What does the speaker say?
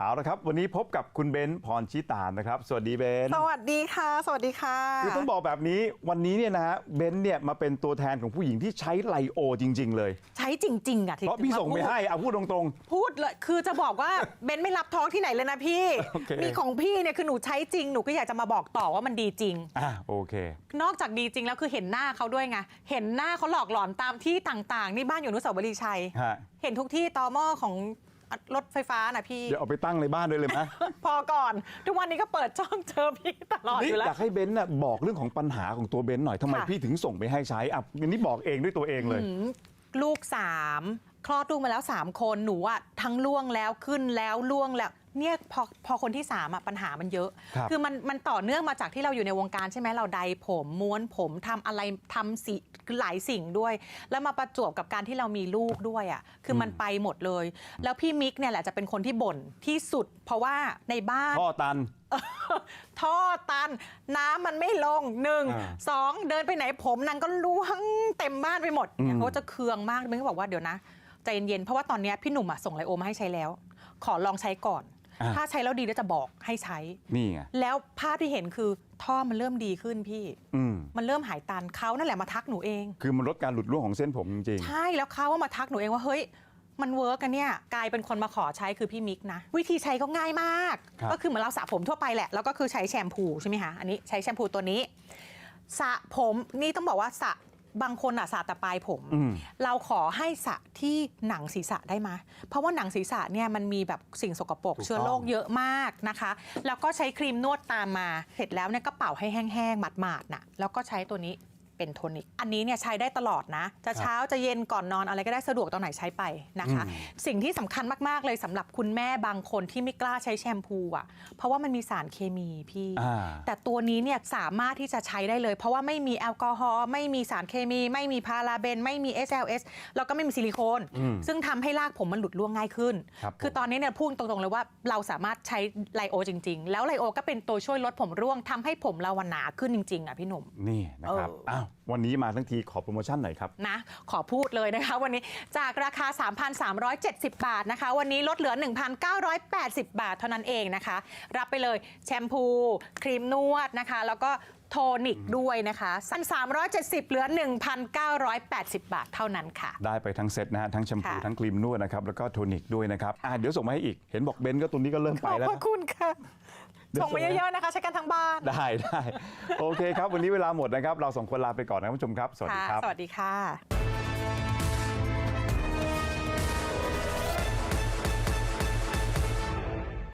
เอาละครับ วันนี้พบกับคุณเบนซ์พรชิตานะครับ สวัสดีเบนซ์สวัสดีค่ะ สวัสดีค่ะคือต้องบอกแบบนี้วันนี้เนี่ยนะฮะเบนซ์เนี่ยมาเป็นตัวแทนของผู้หญิงที่ใช้ไลโอจริง ๆ เลย ใช้จริง ๆ อะเพราะพี่ส่งไปให้เอาพูดตรงพูดเลยคือจะบอกว่า เบนไม่รับท้องที่ไหนเลยนะพี่ โอเค มีของพี่เนี่ยคือหนูใช้จริงหนูก็อยากจะมาบอกต่อว่ามันดีจริงๆอะโอเค นอกจากดีจริงแล้วคือเห็นหน้าเขาด้วยไงเห็นหน้าเขาหลอกหลอนตามที่ต่างๆ นี่บ้านอยู่อนุสาวรีย์ชัย ฮะ เห็นทุกที่ตอหม้อของ รถไฟฟ้านะพี่ เดี๋ยวเอาไปตั้งในบ้านด้วยเลยไหม พอก่อน ทุกวันนี้ก็เปิดช่องเจอพี่ตลอดนี่อยู่แล้อวยากให้เบนซ์น่ะบอกเรื่องของปัญหาของตัวเบนซ์หน่อยทำไมค่ะ พี่ถึงส่งไปให้ใช้อะอันนี้บอกเองด้วยตัวเองเลย ลูกสาม คลอดลูกมาแล้ว 3 คนหนูอะทั้งล่วงแล้วขึ้นแล้วล่วงแล้วเนี่ยพอพอคนที่3อะปัญหามันเยอะครับอมันมันต่อเนื่องมาจากที่เราอยู่ในวงการใช่ไหมเราใดผมม้วนผมทำอะไรทำสิคือหลายสิ่งด้วย แล้วมาประจวบกับการที่เรามีลูกด้วยอะคือมันไปหมดเลย แล้วพี่มิกเนี่ยแหละจะเป็นคนที่บ่นที่สุด เพราะว่าในบ้านพ่อตัน ท่อตัน น้ำมันไม่ลงหนึ่งอ่าสองเดินไปไหนผมนางก็ล้วงเต็มบ้านไปหมดเนี่ยอืม เขาจะเคืองมากมันก็บอกว่าเดี๋ยวนะ ใจเย็นๆเพราะว่าตอนเนี้ยพี่หนุ่มอะส่งไลโอมาให้ใช้แล้ว ขอลองใช้ก่อน อะ ถ้าใช้แล้วดีแล้วจะบอกให้ใช้ นี่ไงแล้วภาพที่เห็นคือท่อมันเริ่มดีขึ้นพี่ อืมมันเริ่มหายตันเขานั่นแหละมาทักหนูเอง คือมันลดการหลุดร่วงของเส้นผมจริง ใช่แล้วเขาว่ามาทักหนูเองว่าเฮ้ย มันเวิร์กกันเนี่ยกลายเป็นคนมาขอใช้คือพี่มิกนะ วิธีใช้ก็ง่ายมาก ครับ ก็คือเหมือนเราสระผมทั่วไปแหละ แล้วก็คือใช้แชมพูใช่ไหมคะอันนี้ใช้แชมพูตัวนี้สระผมนี่ต้องบอกว่าสระ บางคนอะสระแต่ปลายผม อืม เราขอให้สระที่หนังศีรษะได้ไหมเพราะว่าหนังศีรษะเนี่ยมันมีแบบสิ่งสกปรกถูกต้อง เชื้อโรคเยอะมากนะคะ แล้วก็ใช้ครีมนวดตามมา เสร็จแล้วเนี่ยก็เป่าให้แห้งๆหมาดๆน่ะ แล้วก็ใช้ตัวนี้ เป็นโทนิก อันนี้เนี่ยใช้ได้ตลอดนะ จะเช้าจะเย็นก่อนนอนอะไรก็ได้สะดวกตอนไหนใช้ไปนะคะอืมสิ่งที่สำคัญมาก ๆ เลยสำหรับคุณแม่บางคนที่ไม่กล้าใช้แชมพูอะ เพราะว่ามันมีสารเคมีพี่อ่าแต่ตัวนี้เนี่ยสามารถที่จะใช้ได้เลย เพราะว่าไม่มีแอลกอฮอล์ไม่มีสารเคมี ไม่มีพาราเบน ไม่มี SLS แล้วก็ไม่มีซิลิโคนอืมซึ่งทำให้รากผมมันหลุดร่วงง่ายขึ้นครับคือตอนนี้เนี่ยพูดตรงๆเลยว่าเราสามารถใช้ไลโอจริง ๆ แล้วไลโอก็เป็นตัวช่วยลดผมร่วงทำให้ผมเราหนาขึ้นจริงๆอะพี่หนุ่มนี่นะครับเอออ้อ้าววันนี้มาทั้งทีขอโปรโมชั่นหน่อยครับนะขอพูดเลยนะคะวันนี้จากราคา 3,370 บาทนะคะ วันนี้ลดเหลือ 1,980 บาทเท่านั้นเองนะคะ รับไปเลยแชมพู ครีมนวดนะคะ แล้วก็โทนิกด้วยนะคะ370 เหลือ 1,980 บาทเท่านั้นค่ะ ได้ไปทั้งเซตนะฮะทั้งแชมพู ค่ะ ทั้งครีมนวดนะครับแล้วก็โทนิกด้วยนะครับอะเดี๋ยวส่งมาให้อีกเห็นบอกเบนซ์ก็ตัวนี้ก็เริ่มขไปอบแล้วพระนะคุณค่ะเดี๋ยว ส่งมาเยอะๆนะคะใช้กันทั้งบ้านได้ได้โอเคครับ วันนี้เวลาหมดนะครับ เราสองคนลาไปก่อนนะครับคุณผู้ชมครับ สวัสดีค่ะครับ สวัสดีค่ะ